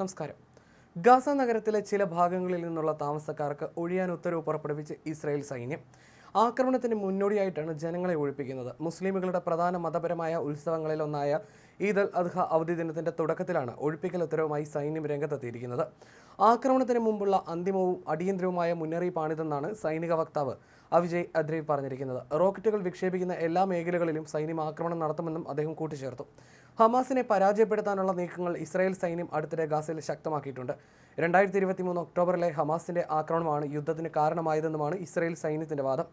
നമസ്കാരം. ഗാസ നഗരത്തിലെ ചില ഭാഗങ്ങളിൽ നിന്നുള്ള താമസക്കാർക്ക് ഒഴിയാൻ ഉത്തരവ് പുറപ്പെടുവിച്ച് ഇസ്രായേൽ സൈന്യം. ആക്രമണത്തിന് മുന്നോടിയായിട്ടാണ് ജനങ്ങളെ ഒഴിപ്പിക്കുന്നത്. മുസ്ലിമുകളുടെ പ്രധാന മതപരമായ ഉത്സവങ്ങളിലൊന്നായ ഈദ് അൽ അദ്ഹ അവധി ദിനത്തിന്റെ തുടക്കത്തിലാണ് ഒഴിപ്പിക്കൽ ഉത്തരവുമായി സൈന്യം രംഗത്തെത്തിയിരിക്കുന്നത്. ആക്രമണത്തിന് മുമ്പുള്ള അന്തിമവും അടിയന്തരവുമായ മുന്നറിയിപ്പാണിതെന്നാണ് സൈനിക വക്താവ് അവിജയ് അദ്രൈ പറഞ്ഞിരിക്കുന്നത്. റോക്കറ്റുകൾ വിക്ഷേപിക്കുന്ന എല്ലാ മേഖലകളിലും സൈന്യം ആക്രമണം നടത്തുമെന്നും അദ്ദേഹം കൂട്ടിച്ചേർത്തു. ഹമാസിനെ പരാജയപ്പെടുത്താനുള്ള നീക്കങ്ങൾ ഇസ്രായേൽ സൈന്യം അടുത്തിടെ ഗാസയിൽ ശക്തമാക്കിയിട്ടുണ്ട്. രണ്ടായിരത്തി ഇരുപത്തി മൂന്ന് ഒക്ടോബറിലെ ഹമാസിന്റെ ആക്രമണമാണ് യുദ്ധത്തിന് കാരണമായതെന്നുമാണ് ഇസ്രായേൽ സൈന്യത്തിന്റെ വാദം.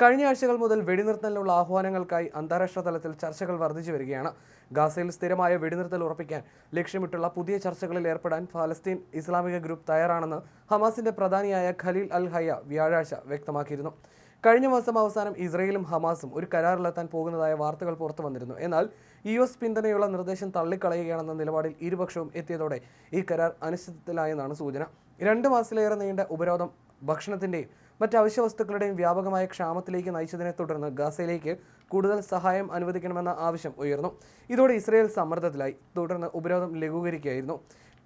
കഴിഞ്ഞ ആഴ്ചകൾ മുതൽ വെടിനിർത്തലിനുള്ള ആഹ്വാനങ്ങൾക്കായി അന്താരാഷ്ട്ര തലത്തിൽ ചർച്ചകൾ വർദ്ധിച്ചു വരികയാണ്. ഗാസയിൽ സ്ഥിരമായ വെടിനിർത്തൽ ഉറപ്പിക്കാൻ ലക്ഷ്യമിട്ടുള്ള പുതിയ ചർച്ചകളിൽ ഏർപ്പെടാൻ ഫലസ്തീൻ ഇസ്ലാമിക ഗ്രൂപ്പ് തയ്യാറാണെന്ന് ഹമാസിന്റെ പ്രധാനിയായ ഖലീൽ അൽ ഹയ്യ വ്യാഴാഴ്ച വ്യക്തമാക്കിയിരുന്നു. കഴിഞ്ഞ മാസം അവസാനം ഇസ്രയേലും ഹമാസും ഒരു കരാറിലെത്താൻ പോകുന്നതായ വാർത്തകൾ പുറത്തു വന്നിരുന്നു. എന്നാൽ യു എസ് പിന്തുണയുള്ള നിർദ്ദേശം തള്ളിക്കളയുകയാണെന്ന നിലപാടിൽ ഇരുപക്ഷവും എത്തിയതോടെ ഈ കരാർ അനിശ്ചിതത്തിലായെന്നാണ് സൂചന. രണ്ട് മാസത്തിലേറെ നീണ്ട ഉപരോധം ഭക്ഷണത്തിന്റെയും മറ്റ് അവശ്യ വസ്തുക്കളുടെയും വ്യാപകമായ ക്ഷാമത്തിലേക്ക് നയിച്ചതിനെ തുടർന്ന് ഗാസയിലേക്ക് കൂടുതൽ സഹായം അനുവദിക്കണമെന്ന ആവശ്യം ഉയർന്നു. ഇതോടെ ഇസ്രയേൽ സമ്മർദ്ദത്തിലായി. തുടർന്ന് ഉപരോധം ലഘൂകരിക്കുകയായിരുന്നു.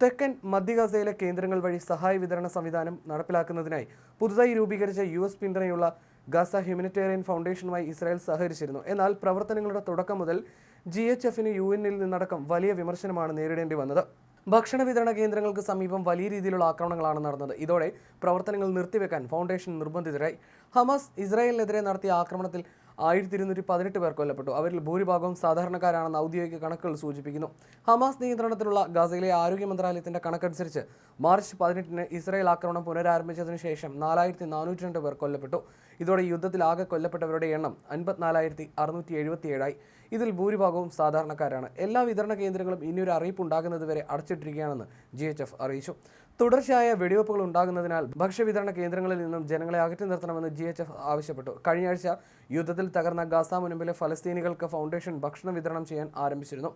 തെക്കൻ മധ്യ ഗാസയിലെ കേന്ദ്രങ്ങൾ വഴി സഹായ വിതരണ സംവിധാനം നടപ്പിലാക്കുന്നതിനായി പുതുതായി രൂപീകരിച്ച യു എസ് പിന്തുണയുള്ള ഗാസ ഹ്യൂമനിറ്റേറിയൻ ഫൗണ്ടേഷനുമായി ഇസ്രായേൽ സഹകരിച്ചിരുന്നു. എന്നാൽ പ്രവർത്തനങ്ങളുടെ തുടക്കം മുതൽ ജി എച്ച് എഫിന് യു എന്നിൽ നിന്നടക്കം വലിയ വിമർശനമാണ് നേരിടേണ്ടി വന്നത്. ഭക്ഷണ വിതരണ കേന്ദ്രങ്ങൾക്ക് സമീപം വലിയ രീതിയിലുള്ള ആക്രമണങ്ങളാണ് നടന്നത്. ഇതോടെ പ്രവർത്തനങ്ങൾ നിർത്തിവെക്കാൻ ഫൗണ്ടേഷൻ നിർബന്ധിതരായി. ഹമാസ് ഇസ്രായേലിനെതിരെ നടത്തിയ ആക്രമണത്തിൽ ആയിരത്തി ഇരുന്നൂറ്റി പതിനെട്ട് പേർ കൊല്ലപ്പെട്ടു. അവരിൽ ഭൂരിഭാഗവും സാധാരണക്കാരാണെന്ന് ഔദ്യോഗിക കണക്കുകൾ സൂചിപ്പിക്കുന്നു. ഹമാസ് നിയന്ത്രണത്തിലുള്ള ഗാസയിലെ ആരോഗ്യ മന്ത്രാലയത്തിന്റെ കണക്കനുസരിച്ച് മാർച്ച് പതിനെട്ടിന് ഇസ്രായേൽ ആക്രമണം പുനരാരംഭിച്ചതിനു ശേഷം നാലായിരത്തി നാനൂറ്റി രണ്ട് പേർ കൊല്ലപ്പെട്ടു. ഇതോടെ യുദ്ധത്തിൽ ആകെ കൊല്ലപ്പെട്ടവരുടെ എണ്ണം അൻപത്തിനാലായിരത്തി അറുന്നൂറ്റി എഴുപത്തിയേഴായി ഇതിൽ ഭൂരിഭാഗവും സാധാരണക്കാരാണ്. എല്ലാ വിതരണ കേന്ദ്രങ്ങളും ഇനിയൊരു അറിയിപ്പ് ഉണ്ടാകുന്നതുവരെ അടച്ചിട്ടിരിക്കുകയാണെന്ന് ജി എച്ച് എഫ് അറിയിച്ചു. തുടർച്ചയായ വെടിവെപ്പുകൾ ഉണ്ടാകുന്നതിനാൽ ഭക്ഷ്യവിതരണ കേന്ദ്രങ്ങളിൽ നിന്നും ജനങ്ങളെ അകറ്റി നിർത്തണമെന്ന് ജി എച്ച് എഫ് ആവശ്യപ്പെട്ടു. കഴിഞ്ഞ ആഴ്ച യുദ്ധത്തിൽ തകർന്ന ഗാസ മുനമ്പിലെ ഫലസ്തീനികൾക്ക് ഫൗണ്ടേഷൻ ഭക്ഷണം വിതരണം ചെയ്യാൻ ആരംഭിച്ചിരുന്നു.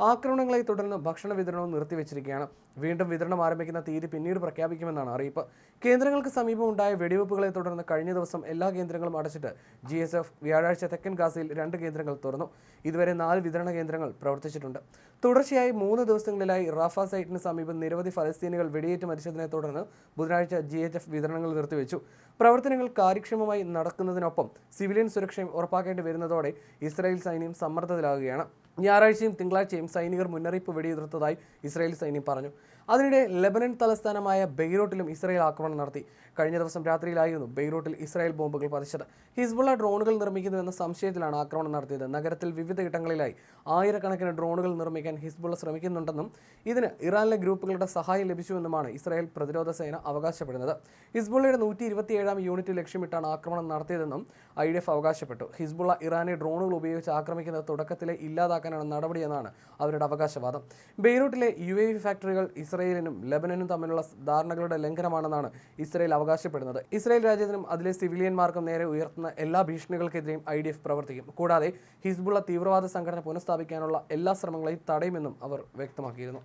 ആക്രമണങ്ങളെ തുടർന്ന് ഭക്ഷണ വിതരണവും നിർത്തിവെച്ചിരിക്കുകയാണ്. വീണ്ടും വിതരണം ആരംഭിക്കുന്ന തീയതി പിന്നീട് പ്രഖ്യാപിക്കുമെന്നാണ് അറിയിപ്പ്. കേന്ദ്രങ്ങൾക്ക് സമീപം ഉണ്ടായ വെടിവെപ്പുകളെ തുടർന്ന് കഴിഞ്ഞ ദിവസം എല്ലാ കേന്ദ്രങ്ങളും അടച്ചിട്ട് ജി എസ് എഫ് വ്യാഴാഴ്ച തെക്കൻ ഗാസയിൽ രണ്ട് കേന്ദ്രങ്ങൾ തുറന്നു. ഇതുവരെ നാല് വിതരണ കേന്ദ്രങ്ങൾ പ്രവർത്തിച്ചിട്ടുണ്ട്. തുടർച്ചയായി മൂന്ന് ദിവസങ്ങളിലായി റാഫ സൈറ്റിന് സമീപം നിരവധി ഫലസ്തീനികൾ വെടിയേറ്റ് മരിച്ചതിനെ തുടർന്ന് ബുധനാഴ്ച ജി എച്ച് എഫ് വിതരണങ്ങൾ നിർത്തിവെച്ചു. പ്രവർത്തനങ്ങൾ കാര്യക്ഷമമായി നടക്കുന്നതിനൊപ്പം സിവിലിയൻ സുരക്ഷയും ഉറപ്പാക്കേണ്ടി വരുന്നതോടെ ഇസ്രായേൽ സൈന്യം സമ്മർദ്ദത്തിലാകുകയാണ്. ഞായറാഴ്ചയും തിങ്കളാഴ്ചയും സൈനികർ മുന്നറിയിപ്പ് വെടിയുതിർത്തതായി ഇസ്രായേൽ സൈന്യം പറഞ്ഞു. അതിനിടെ ലെബനൻ തലസ്ഥാനമായ ബെയ്റോട്ടിലും ഇസ്രായേൽ ആക്രമണം നടത്തി. കഴിഞ്ഞ ദിവസം രാത്രിയിലായിരുന്നു ബെയ്റോട്ടിൽ ഇസ്രായേൽ ബോംബുകൾ പതിച്ചത്. ഹിസ്ബുള്ള ഡ്രോണുകൾ നിർമ്മിക്കുന്നുവെന്ന സംശയത്തിലാണ് ആക്രമണം നടത്തിയത്. നഗരത്തിൽ വിവിധ ഇടങ്ങളിലായി ആയിരക്കണക്കിന് ഡ്രോണുകൾ നിർമ്മിക്കാൻ ഹിസ്ബുള്ള ശ്രമിക്കുന്നുണ്ടെന്നും ഇതിന് ഇറാനിലെ ഗ്രൂപ്പുകളുടെ സഹായം ലഭിച്ചുവെന്നുമാണ് ഇസ്രായേൽ പ്രതിരോധ സേന അവകാശപ്പെടുന്നത്. ഹിസ്ബുള്ളയുടെ നൂറ്റി ഇരുപത്തിയേഴാം യൂണിറ്റ് ലക്ഷ്യമിട്ടാണ് ആക്രമണം നടത്തിയതെന്നും ഐ അവകാശപ്പെട്ടു. ഹിസ്ബുള്ള ഇറാനെ ഡ്രോണുകൾ ഉപയോഗിച്ച് ആക്രമിക്കുന്നത് തുടക്കത്തിലെ ഇല്ലാതാക്കാനാണ് നടപടിയെന്നാണ് അവരുടെ അവകാശവാദം. ബെയ്റൂട്ടിലെ യു എ ഫാക്ടറികൾ ഇസ്രയേലിനും ലെബനനും തമ്മിലുള്ള ധാരണകളുടെ ലംഘനമാണെന്നാണ് ഇസ്രയേൽ അവകാശപ്പെടുന്നത്. ഇസ്രയേൽ രാജ്യത്തിനും അതിലെ സിവിലിയന്മാർക്കും നേരെ ഉയർത്തുന്ന എല്ലാ ഭീഷണികൾക്കെതിരെയും ഐ ഡി എഫ് പ്രവർത്തിക്കും. കൂടാതെ ഹിസ്ബുള്ള തീവ്രവാദ സംഘടന പുനഃസ്ഥാപിക്കാനുള്ള എല്ലാ ശ്രമങ്ങളെയും തടയുമെന്നും അവർ വ്യക്തമാക്കിയിരുന്നു.